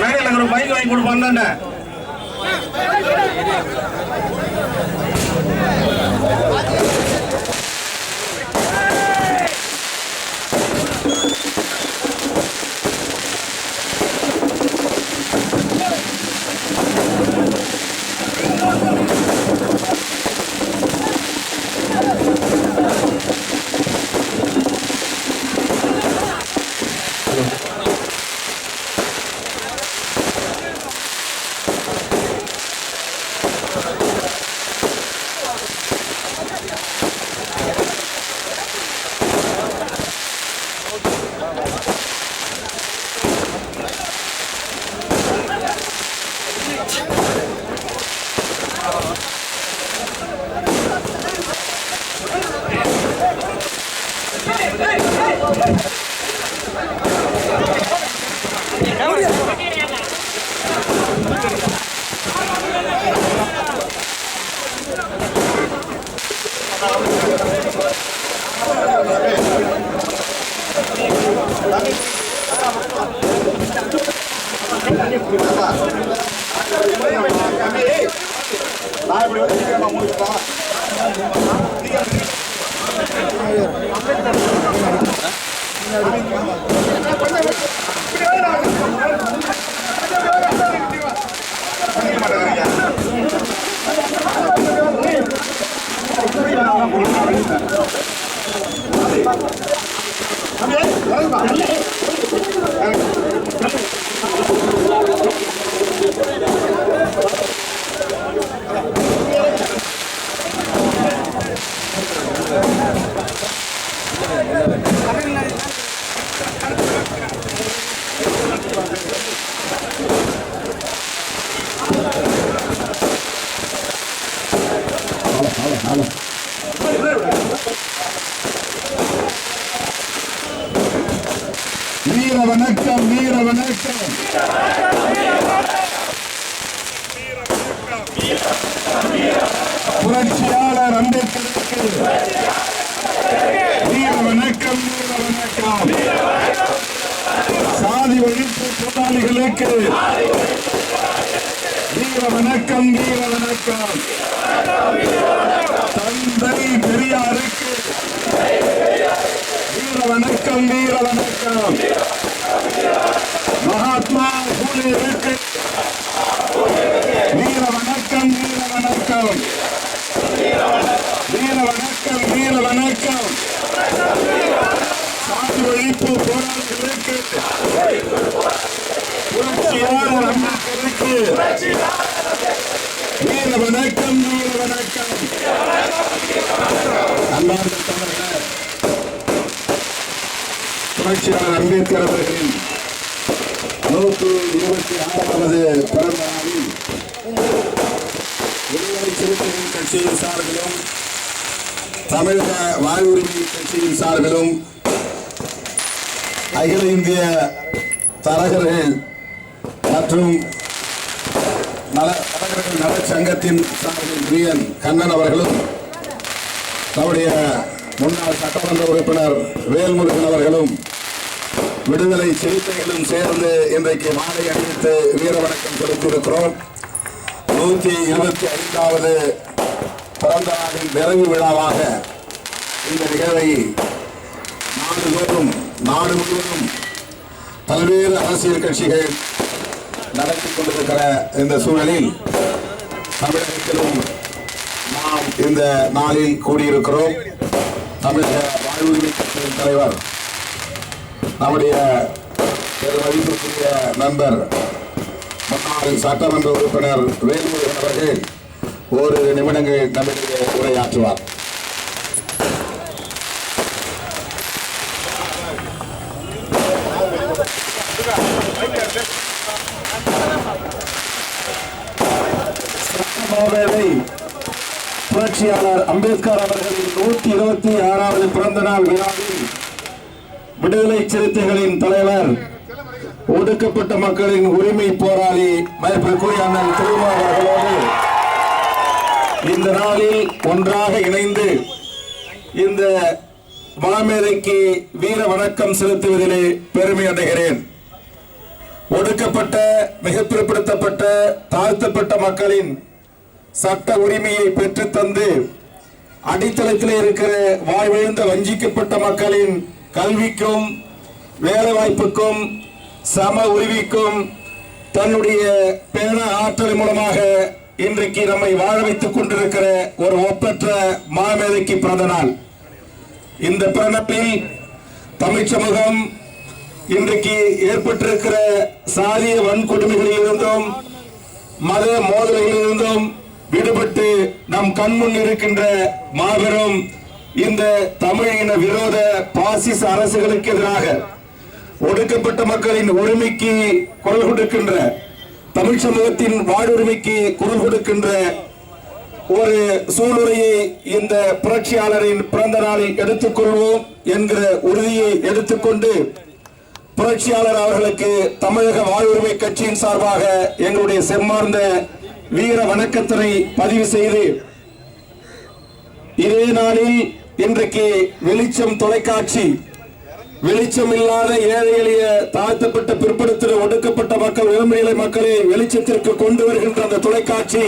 மேடையில் ஒரு பைக் வாங்கி கொடு அண்ணாண்ட நான் இப்படி வந்து நிக்கிறேன், உங்களுக்கு வா. வீர வணக்கம் வீர வணக்கம் புரட்சியாளர் அம்பேத்கருக்கு வீர வணக்கம் வீர வணக்கம். சாதி ஒழிப்பு போராளிகளுக்கு வீர வணக்கம் வீர வணக்கம். தந்தை பெரியாருக்கு வீர வணக்கம் வீர வணக்கம். மகாத்மா பூலேருக்கு வீர வணக்கம் வீர வணக்கம் வீர வணக்கம் வீர வணக்கம் சாதி ஒழிப்பு போராளிகளுக்கு புரட்சியாளர் அம்பேத்கருக்கு வீர வணக்கம் வீர வணக்கம். அன்பார்ந்த தமிழர்களே. புரட்சியாளர் அம்பேத்கர் அவர்களின் நூற்று இருபத்தி ஆறாவது பிறந்த நாளில் விடுதலை சிறுத்தைகள் கட்சியின் சார்பிலும் தமிழக வாழ்வுரிமை கட்சியின் சார்பிலும் அகில இந்திய தரகர்கள் மற்றும் நல தரகர்கள் நலச்சங்கத்தின் சார்பில் பிரியன் கண்ணன் அவர்களும் நம்முடைய முன்னாள் சட்டமன்ற உறுப்பினர் வேல்முருகன் அவர்களும் விடுதலை சிறுத்தைகளும் சேர்ந்து இன்றைக்கு மாலை அணிவித்து வீர வணக்கம் செலுத்தியிருக்கிறோம் நூற்றி இருபத்தி ஐந்தாவது பிறந்த நாளின் நிறைவு விழாவாக இந்த நிகழ்வை நாடுதோறும் நாடு முழுவதும் பல்வேறு அரசியல் கட்சிகள் நடத்தி கொண்டிருக்கிற இந்த சூழலில் தமிழகத்திலும் நாம் இந்த நாளில் கூடியிருக்கிறோம். தமிழக வாழ்வுரிமை கட்சியின் தலைவர் நம்முடைய பெருமதிப்புக்குரிய நண்பர் முன்னாள் சட்டமன்ற உறுப்பினர் வேல்முருகன் அவர்கள் ஓரிரு நிமிடங்கள் நம்முடைய உரையாற்றுவார். புரட்சியாளர் அம்பேத்கர் அவர்களின் நூற்றி இருபத்தி ஆறாவது பிறந்த நாள் விழாவில் விடுதலை சிறுத்தைகளின் தலைவர் ஒடுக்கப்பட்ட மக்களின் உரிமை போராளி மதிப்பிற்குரிய அண்ணன் திருமா அவர்களோடு இந்த நாளில் ஒன்றாக இணைந்து இந்த மாமேதைக்கு வீர வணக்கம் செலுத்துவதிலே பெருமை அடைகிறேன். ஒடுக்கப்பட்ட மிக பிற்படுத்தப்பட்ட தாழ்த்தப்பட்ட மக்களின் சட்ட உரிமையை பெற்று தந்து அடித்தளத்தில் இருக்கிற வாழ்விழந்த வஞ்சிக்கப்பட்ட மக்களின் கல்விக்கும் வேலை வாய்ப்புக்கும் சம உரிமைக்கும் தன்னுடைய பேர ஆற்றல் மூலமாக இன்றைக்கு நம்மை வாழ வைத்துக் கொண்டிருக்கிற ஒரு ஒப்பற்ற மாமேதைக்கு பிறந்த நாள். இந்த பிறந்தப்பில் தமிழ் சமூகம் இன்றைக்கு ஏற்பட்டிருக்கிற சாதிய வன்கொடுமைகளில் இருந்தும் மத மோதல்களில் இருந்தும் விடுபட்டு நம் கண்முன் இருக்கின்ற மாபெரும் இந்த தமிழ் இன விரோத பாசிச அரசுகளுக்கு எதிராக ஒடுக்கப்பட்ட மக்களின் உரிமைக்கு குரல் கொடுக்கின்ற தமிழ் சமூகத்தின் வாழ்வுரிமைக்கு குரல் கொடுக்கின்ற ஒரு சூழ்நிலையை இந்த புரட்சியாளரின் பிறந்த நாளில் எடுத்துக்கொள்வோம் என்கிற உறுதியை எடுத்துக்கொண்டு புரட்சியாளர் அவர்களுக்கு தமிழக வாழ்வுரிமை கட்சியின் சார்பாக எங்களுடைய செம்மார்ந்த வீர வணக்கத்தினை பதிவு செய்து இதே நாளில் இன்றைக்கு வெளிச்சம் தொலைக்காட்சி வெளிச்சம் இல்லாத ஏழை எளிய தாழ்த்தப்பட்ட பிற்படுத்த ஒடுக்கப்பட்ட மக்கள் விளம்பரநிலை மக்களை வெளிச்சத்திற்கு கொண்டு வருகின்ற அந்த தொலைக்காட்சி.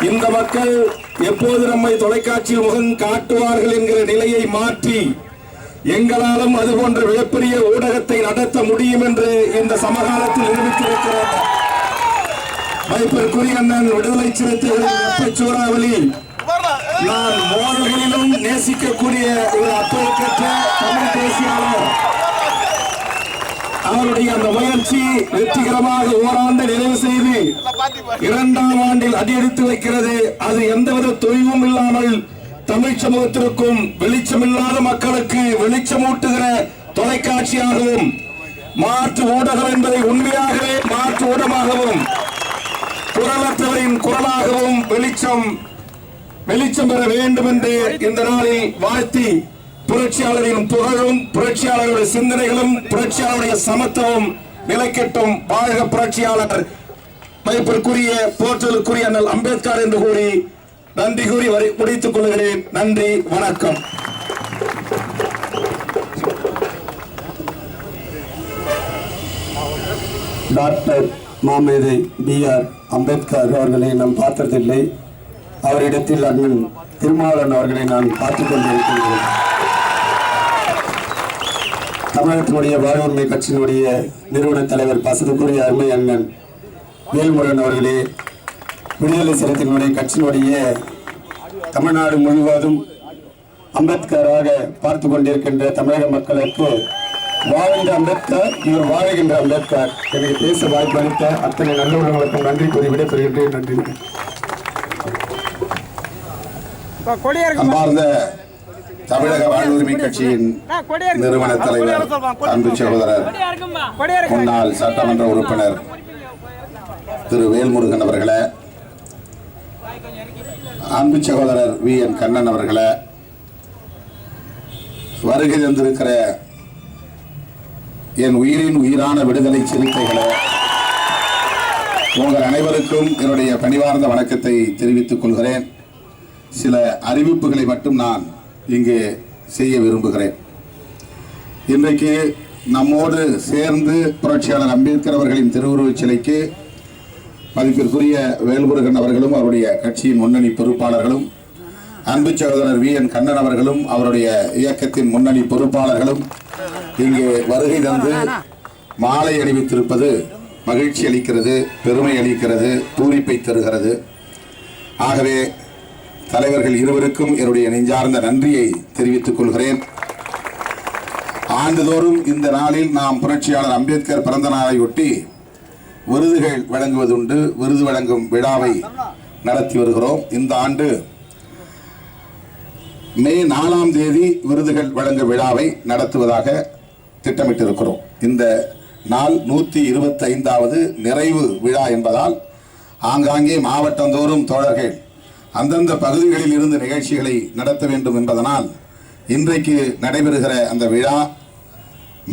இந்த மக்கள் எப்போது நம்மை தொலைக்காட்சியில் முகம் காட்டுவார்கள் என்கிற நிலையை மாற்றி எங்களாலும் அது போன்ற மிகப்பெரிய ஊடகத்தை நடத்த முடியும் என்று இந்த சமகாலத்தில் நிரூபித்திருக்கிறார் மதிப்பிற்குரிய அண்ணன் விடுதலை சிறுத்தைகளின் சூறாவளி நான் மோதல்களிலும் நேசிக்கக்கூடிய ஒரு அப்பழுக்கற்ற தமிழ் தேசியாளர். அவருடைய அந்த முயற்சி வெற்றிகரமாக ஓராண்டு நிறைவு செய்து இரண்டாம் ஆண்டில் அடியெடுத்து வைக்கிறது. அது எந்தவித தொய்வும் இல்லாமல் தமிழ் சமூகத்திற்கும் வெளிச்சமில்லாத மக்களுக்கு வெளிச்சமூட்டுகிற தொலைக்காட்சியாகவும் மாற்று ஊடகம் என்பதை உண்மையாகவே மாற்று ஊடகமாகவும் குரலற்றவரின் குரலாகவும் வெளிச்சம் வெளிச்சம் பெற வேண்டும் என்று இந்த நாளில் வாழ்த்தி புரட்சியாளரின் புகழும் புரட்சியாளருடைய சிந்தனைகளும் புரட்சியாளருடைய சமத்துவம் நிலைக்கட்டும். வாழ்க புரட்சியாளர் மதிப்பிற்குரிய போற்றலுக்குரிய அண்ணல் அம்பேத்கர் என்று கூறி நன்றி கூறி வரை முடித்துக் கொள்கிறேன். நன்றி வணக்கம். டாக்டர் மாமேதை பி ஆர் அம்பேத்கர் அவர்களை நாம் பார்த்ததில்லை. அவரிடத்தில் அண்ணன் திருமாவளன் அவர்களை நான் பார்த்துக் கொண்டிருக்கின்றேன். தமிழகத்தினுடைய வாழ்வுரிமை கட்சியினுடைய நிறுவன தலைவர் பசதுக்குரிய அருமை அண்ணன் வேல்முருகன் அவர்களே விடுதலை சிறுத்தைகளுடைய கட்சியினுடைய தமிழ்நாடு முழுவதும் அம்பேத்கராக பார்த்து கொண்டிருக்கின்ற தமிழக மக்களுக்கு வாழ்ந்த அம்பேத்கர் இவர் வாழுகின்ற அம்பேத்கர். எனக்கு பேச வாய்ப்பு அளித்த அத்தனை நல்லுள்ளவங்களுக்கும் நன்றி கூறி விடைபெறுகின்றேன். நன்றி. அன்பார்ந்த தமிழக வாழ்வுரிமை கட்சியின் நிறுவன தலைவர் அன்பு சகோதரர் முன்னாள் சட்டமன்ற உறுப்பினர் திரு வேல்முருகன் அவர்களே அன்பு சகோதரர் வி என் கண்ணன் அவர்களே வருகை தந்திருக்கிற என் உயிரின் உயிரான விடுதலை சிறுத்தைகளே உங்கள் அனைவருக்கும் என்னுடைய பணிவார்ந்த வணக்கத்தை தெரிவித்துக் கொள்கிறேன். சில அறிவிப்புகளை மட்டும் நான் இங்கே செய்ய விரும்புகிறேன். இன்றைக்கு நம்மோடு சேர்ந்து புரட்சியாளர் அம்பேத்கர் அவர்களின் திருவுருவச் சிலைக்கு மதிப்பிற்குரிய வேல்முருகன் அவர்களும் அவருடைய கட்சியின் முன்னணி பொறுப்பாளர்களும் அன்பு சகோதரர் வி என் கண்ணன் அவர்களும் அவருடைய இயக்கத்தின் முன்னணி பொறுப்பாளர்களும் இங்கே வருகை தந்து மாலை அணிவித்திருப்பது மகிழ்ச்சி அளிக்கிறது பெருமை அளிக்கிறது பூரிப்பை தருகிறது. ஆகவே தலைவர்கள் இருவருக்கும் என்னுடைய நெஞ்சார்ந்த நன்றியை தெரிவித்துக் கொள்கிறேன். ஆண்டுதோறும் இந்த நாளில் நாம் புரட்சியாளர் அம்பேத்கர் பிறந்த நாளையொட்டி விருதுகள் வழங்குவதுண்டு விருது வழங்கும் விழாவை நடத்தி வருகிறோம். இந்த ஆண்டு மே நாலாம் தேதி விருதுகள் வழங்கும் விழாவை நடத்துவதாக திட்டமிட்டிருக்கிறோம். இந்த நாள் நூற்றி இருபத்தைந்தாவது நிறைவு விழா என்பதால் ஆங்காங்கே மாவட்டந்தோறும் தோழர்கள் அந்தந்த பகுதிகளில் இருந்து நிகழ்ச்சிகளை நடத்த வேண்டும் என்பதனால் இன்றைக்கு நடைபெறுகிற அந்த விழா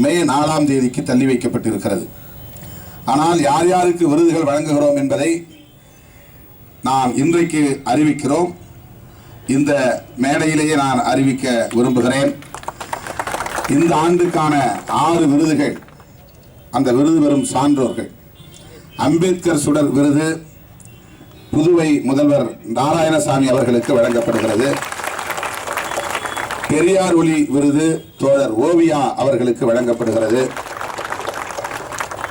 மே நாலாம் தேதிக்கு தள்ளி வைக்கப்பட்டிருக்கிறது. ஆனால் யார் யாருக்கு விருதுகள் வழங்குகிறோம் என்பதை நாம் இன்றைக்கு அறிவிக்கிறோம். இந்த மேடையிலேயே நான் அறிவிக்க விரும்புகிறேன். இந்த ஆண்டுக்கான ஆறு விருதுகள் அந்த விருது பெறும் சான்றோர்கள். அம்பேத்கர் சுடர் விருது புதுவை முதல்வர் நாராயணசாமி அவர்களுக்கு வழங்கப்படுகிறது. பெரியார் ஒளி விருது தோழர் ஓவியா அவர்களுக்கு வழங்கப்படுகிறது.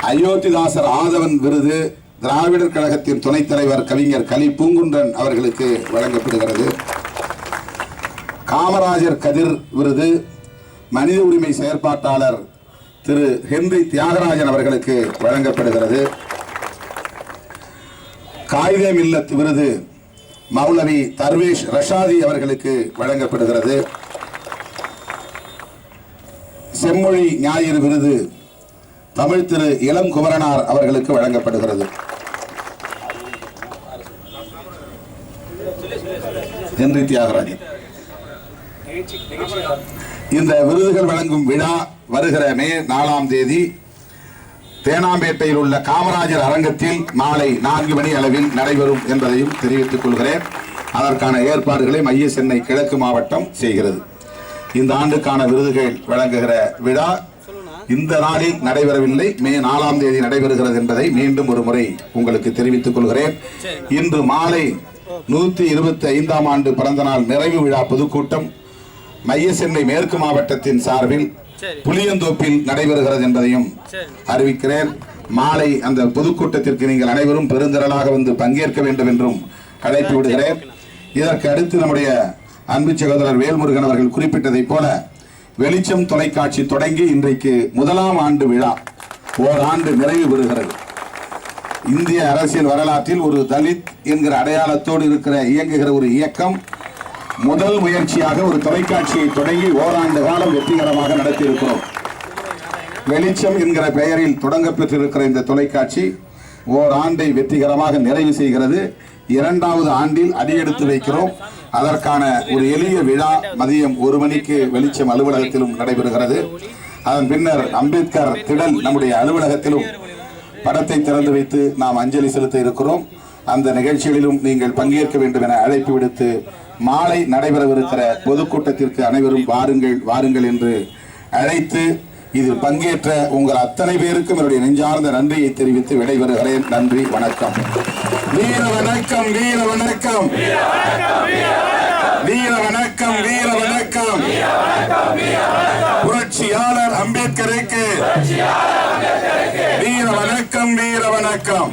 அயோத்திதாசர் ஆதவன் விருது திராவிடர் கழகத்தின் துணைத் தலைவர் கவிஞர் கலி பூங்குன்றன் அவர்களுக்கு வழங்கப்படுகிறது. காமராஜர் கதிர் விருது மனித உரிமை செயற்பாட்டாளர் திரு ஹென்றி தியாகராஜன் அவர்களுக்கு வழங்கப்படுகிறது. காயிதே மில்லத் விருது மௌலவி தர்வேஷ் ரஷாதி அவர்களுக்கு வழங்கப்படுகிறது. செம்மொழி ஞாயிறு விருது தமிழ் திரு இளம் குமரனார் அவர்களுக்கு வழங்கப்படுகிறது. ஹென்றி தியாகராஜன். இந்த விருதுகள் வழங்கும் விழா வருகிற மே நாலாம் தேதி தேனாம்பேட்டையில் உள்ள காமராஜர் அரங்கத்தில் மாலை நான்கு மணி அளவில் நடைபெறும் என்பதையும் தெரிவித்துக் கொள்கிறேன். அதற்கான ஏற்பாடுகளை மைய சென்னை கிழக்கு மாவட்டம் செய்கிறது. இந்த ஆண்டுக்கான விருதுகள் வழங்குகிற விழா இந்த நாளில் நடைபெறவில்லை. மே நாலாம் தேதி நடைபெறுகிறது என்பதை மீண்டும் ஒரு முறை உங்களுக்கு தெரிவித்துக் கொள்கிறேன். இன்று மாலை நூத்தி இருபத்தி ஐந்தாம் ஆண்டு பிறந்த நாள் நிறைவு விழா பொதுக்கூட்டம் மைய சென்னை மேற்கு மாவட்டத்தின் சார்பில் புளியந்தோப்பில் நடைபெறுகிறது என்பதையும் அறிவிக்கிறேன். மாலை அந்த பொதுக்கூட்டத்திற்கு நீங்கள் அனைவரும் பெருந்திரளாக வந்து பங்கேற்க வேண்டும் என்றும் அழைப்பு விடுகிறேன். இதற்கு அடுத்து நம்முடைய அன்பு சகோதரர் வேல்முருகன் அவர்கள் குறிப்பிட்டதைப் போல வெளிச்சம் தொலைக்காட்சி தொடங்கி இன்றைக்கு முதலாம் ஆண்டு விழா ஓராண்டு நிறைவு பெறுகிறது. இந்திய அரசியல் வரலாற்றில் ஒரு தலித் என்கிற அடையாளத்தோடு இருக்கிற இயங்குகிற ஒரு இயக்கம் முதல் முயற்சியாக ஒரு தொலைக்காட்சியை தொடங்கி ஓராண்டு காலம் வெற்றிகரமாக நடத்தியிருக்கிறோம். வெளிச்சம் என்கிற பெயரில் தொடங்க பெற்றிருக்கிற இந்த தொலைக்காட்சி ஓராண்டை வெற்றிகரமாக நிறைவு செய்கிறது. இரண்டாவது ஆண்டில் அடியெடுத்து வைக்கிறோம். அதற்கான ஒரு எளிய விழா மதியம் ஒரு மணிக்கு வெளிச்சம் அலுவலகத்திலும் நடைபெறுகிறது. அதன் பின்னர் அம்பேத்கர் திடல் நம்முடைய அலுவலகத்திலும் படத்தை திறந்து வைத்து நாம் அஞ்சலி செலுத்த இருக்கிறோம். அந்த நிகழ்ச்சிகளிலும் நீங்கள் பங்கேற்க வேண்டும் என அழைப்பு விடுத்து மாலை நடைபெறவிருக்கிற பொதுக்கூட்டத்திற்கு அனைவரும் வாருங்கள் வாருங்கள் என்று அழைத்து இதில் பங்கேற்ற உங்கள் அத்தனை பேருக்கும் என்னுடைய நெஞ்சார்ந்த நன்றியை தெரிவித்து விடைபெறுகிறேன். நன்றி வணக்கம். வீர வணக்கம் வீர வணக்கம். வீர வணக்கம் வீர வணக்கம். புரட்சியாளர் அம்பேத்கருக்கு. வீர வணக்கம் வீர வணக்கம்.